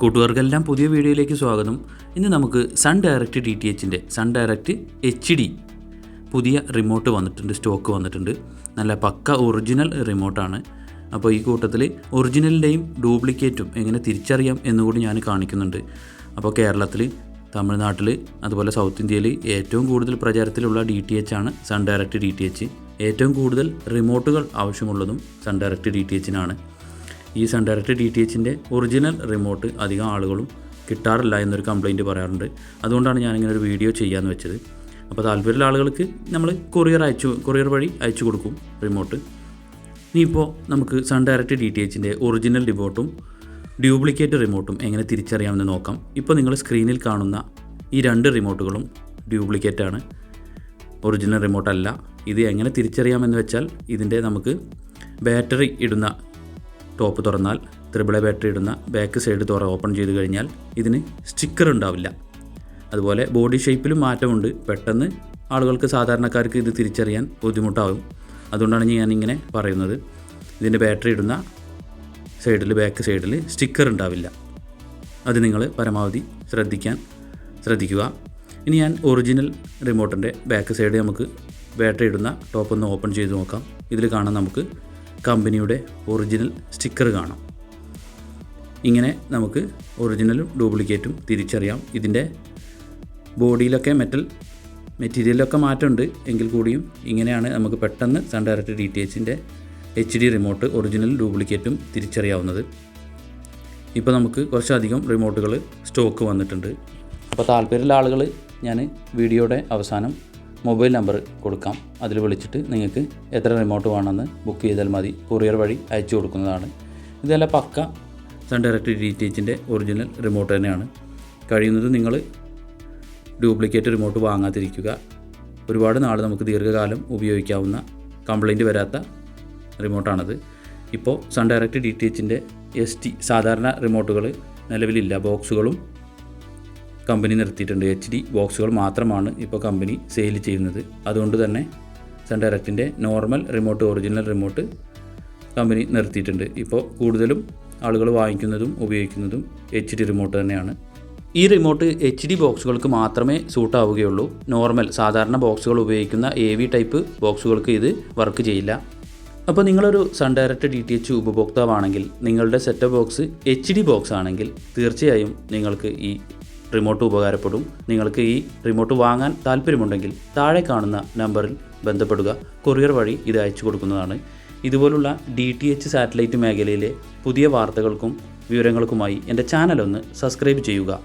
കൂട്ടുകാർക്കെല്ലാം പുതിയ വീഡിയോയിലേക്ക് സ്വാഗതം. ഇന്ന് നമുക്ക് സൺ ഡയറക്റ്റ് ഡി ടി എച്ചിന്റെ സൺ ഡയറക്റ്റ് എച്ച് ഡി പുതിയ റിമോട്ട് വന്നിട്ടുണ്ട് സ്റ്റോക്ക് വന്നിട്ടുണ്ട്. നല്ല പക്ക ഒറിജിനൽ റിമോട്ടാണ് അപ്പോൾ ഈ കൂട്ടത്തിൽ ഒറിജിനലിന്റെയും ഡ്യൂപ്ലിക്കേറ്റും എങ്ങനെ തിരിച്ചറിയാം എന്നുകൂടി ഞാൻ കാണിക്കുന്നുണ്ട്. അപ്പോൾ കേരളത്തിൽ തമിഴ്നാട്ടിൽ അതുപോലെ സൗത്ത് ഇന്ത്യയിൽ ഏറ്റവും കൂടുതൽ പ്രചാരത്തിലുള്ള ഡി ടി എച്ച് ആണ് Sun Direct D T H ഏറ്റവും കൂടുതൽ റിമോട്ടുകൾ ആവശ്യമുള്ളതും സൺ ഡയറക്റ്റ് ഡി ടി എച്ചിനാണ് ഈ സൺ ഡയറക്റ്റ് ഡി ടി എച്ചിന്റെ ഒറിജിനൽ റിമോട്ട് അധികം ആളുകളും കിട്ടാറില്ല എന്നൊരു കംപ്ലയിന്റ് പറയാറുണ്ട്. അതുകൊണ്ടാണ് ഞാനിങ്ങനെ ഒരു വീഡിയോ ചെയ്യാമെന്ന് വെച്ചത്. അപ്പോൾ താല്പര്യമുള്ള ആളുകൾക്ക് നമ്മൾ കൊറിയർ അയച്ചു കൊറിയർ വഴി അയച്ചു കൊടുക്കും റിമോട്ട് ഇനിയിപ്പോൾ നമുക്ക് സൺ ഡയറക്റ്റ് ഡി ടി എച്ചിന്റെ ഒറിജിനൽ റിമോട്ടും ഡ്യൂപ്ലിക്കേറ്റ് റിമോട്ടും എങ്ങനെ തിരിച്ചറിയാമെന്ന് നോക്കാം. ഇപ്പോൾ നിങ്ങൾ സ്ക്രീനിൽ കാണുന്ന ഈ രണ്ട് റിമോട്ടുകളും ഡ്യൂപ്ലിക്കേറ്റ് ആണ്. ഒറിജിനൽ റിമോട്ടല്ല ഇത് എങ്ങനെ തിരിച്ചറിയാമെന്ന് വെച്ചാൽ ഇതിന്റെ നമുക്ക് ബാറ്ററി ഇടുന്ന ടോപ്പ് തുറന്നാൽ ത്രിബിൾ എ ബാറ്ററി ഇടുന്ന ബാക്ക് സൈഡ് തുറ ഓപ്പൺ ചെയ്ത് കഴിഞ്ഞാൽ ഇതിന് സ്റ്റിക്കർ ഉണ്ടാവില്ല. അതുപോലെ ബോഡി ഷേപ്പിലും മാറ്റമുണ്ട്. പെട്ടെന്ന് ആളുകൾക്ക് സാധാരണക്കാർക്ക് ഇത് തിരിച്ചറിയാൻ ബുദ്ധിമുട്ടാവും. അതുകൊണ്ടാണ് ഇങ്ങനെ പറയുന്നത്. ഇതിന്റെ ബാറ്ററി ഇടുന്ന സൈഡിൽ ബാക്ക് സൈഡിൽ സ്റ്റിക്കർ ഉണ്ടാവില്ല. അത് നിങ്ങൾ പരമാവധി ശ്രദ്ധിക്കാൻ ശ്രദ്ധിക്കുക. ഇനി ഞാൻ ഒറിജിനൽ റിമോട്ടിന്റെ ബാക്ക് സൈഡ് നമുക്ക് ബാറ്ററി ഇടുന്ന ടോപ്പ് ഒന്ന് ഓപ്പൺ ചെയ്ത് നോക്കാം. ഇതിൽ കാണാൻ നമുക്ക് കമ്പനിയുടെ ഒറിജിനൽ സ്റ്റിക്കർ കാണാം. ഇങ്ങനെ നമുക്ക് ഒറിജിനലും ഡ്യൂപ്ലിക്കേറ്റും തിരിച്ചറിയാം. ഇതിന്റെ ബോഡിയിലൊക്കെ മെറ്റൽ മെറ്റീരിയലൊക്കെ മാറ്റമുണ്ട്. എങ്കിൽ കൂടിയും ഇങ്ങനെയാണ് നമുക്ക് പെട്ടെന്ന് സൺ ഡയറക്റ്റ് ഡി ടി എച്ചിന്റെ എച്ച് ഡി റിമോട്ട് ഒറിജിനൽ ഡ്യൂപ്ലിക്കേറ്റും തിരിച്ചറിയാവുന്നത്. ഇപ്പോൾ നമുക്ക് കുറച്ചധികം റിമോട്ടുകൾ സ്റ്റോക്ക് വന്നിട്ടുണ്ട്. അപ്പോൾ താല്പര്യമുള്ള ആളുകൾ ഞാൻ വീഡിയോയുടെ അവസാനം മൊബൈൽ നമ്പർ കൊടുക്കാം. അതിൽ വിളിച്ചിട്ട് നിങ്ങൾക്ക് എത്ര റിമോട്ട് വേണമെന്ന് ബുക്ക് ചെയ്താൽ മതി. കൊറിയർ വഴി അയച്ചു കൊടുക്കുന്നതാണ്. ഇതല്ല പക്ക സൺ ഡയറക്ട് ഡി ടി എച്ചിന്റെ ഒറിജിനൽ റിമോട്ട് തന്നെയാണ്. കഴിയുന്നത് നിങ്ങൾ ഡ്യൂപ്ലിക്കേറ്റ് റിമോട്ട് വാങ്ങാതിരിക്കുക. ഒരുപാട് നാൾ നമുക്ക് ദീർഘകാലം ഉപയോഗിക്കാവുന്ന കംപ്ലൈന്റ് വരാത്ത റിമോട്ടാണത് ഇപ്പോൾ സൺ ഡയറക്ട് ഡി ടി എച്ചിന്റെ എസ് ടി സാധാരണ റിമോട്ടുകൾ നിലവിലില്ല ബോക്സുകളും കമ്പനി നിർത്തിയിട്ടുണ്ട്. എച്ച് ഡി ബോക്സുകൾ മാത്രമാണ് ഇപ്പോൾ കമ്പനി സെയിൽ ചെയ്യുന്നത്. അതുകൊണ്ട് തന്നെ Sun ഡയറക്റ്റിന്റെ normal remote original remote company നിർത്തിയിട്ടുണ്ട്. ഇപ്പോൾ കൂടുതലും ആളുകൾ വാങ്ങിക്കുന്നതും ഉപയോഗിക്കുന്നതും എച്ച് ഡി റിമോട്ട് തന്നെയാണ്. ഈ റിമോട്ട് എച്ച് ഡി ബോക്സുകൾക്ക് മാത്രമേ സൂട്ടാവുകയുള്ളൂ നോർമൽ സാധാരണ ബോക്സുകൾ ഉപയോഗിക്കുന്ന എ വി ടൈപ്പ് ബോക്സുകൾക്ക് ഇത് വർക്ക് ചെയ്യില്ല. അപ്പോൾ നിങ്ങളൊരു Sun Direct D T H ഉപഭോക്താവാണെങ്കിൽ നിങ്ങളുടെ set box H D box ആണെങ്കിൽ തീർച്ചയായും നിങ്ങൾക്ക് ഈ റിമോട്ട് ഉപകാരപ്പെടും. നിങ്ങൾക്ക് ഈ റിമോട്ട് വാങ്ങാൻ താല്പര്യമുണ്ടെങ്കിൽ താഴെ കാണുന്ന നമ്പറിൽ ബന്ധപ്പെടുക. കൊറിയർ വഴി ഇത് അയച്ചു കൊടുക്കുന്നതാണ്. ഇതുപോലുള്ള ഡി ടി എച്ച് സാറ്റലൈറ്റ് മേഖലയിലെ പുതിയ വാർത്തകൾക്കും വിവരങ്ങൾക്കുമായി എന്റെ ചാനലൊന്ന് സബ്സ്ക്രൈബ് ചെയ്യുക.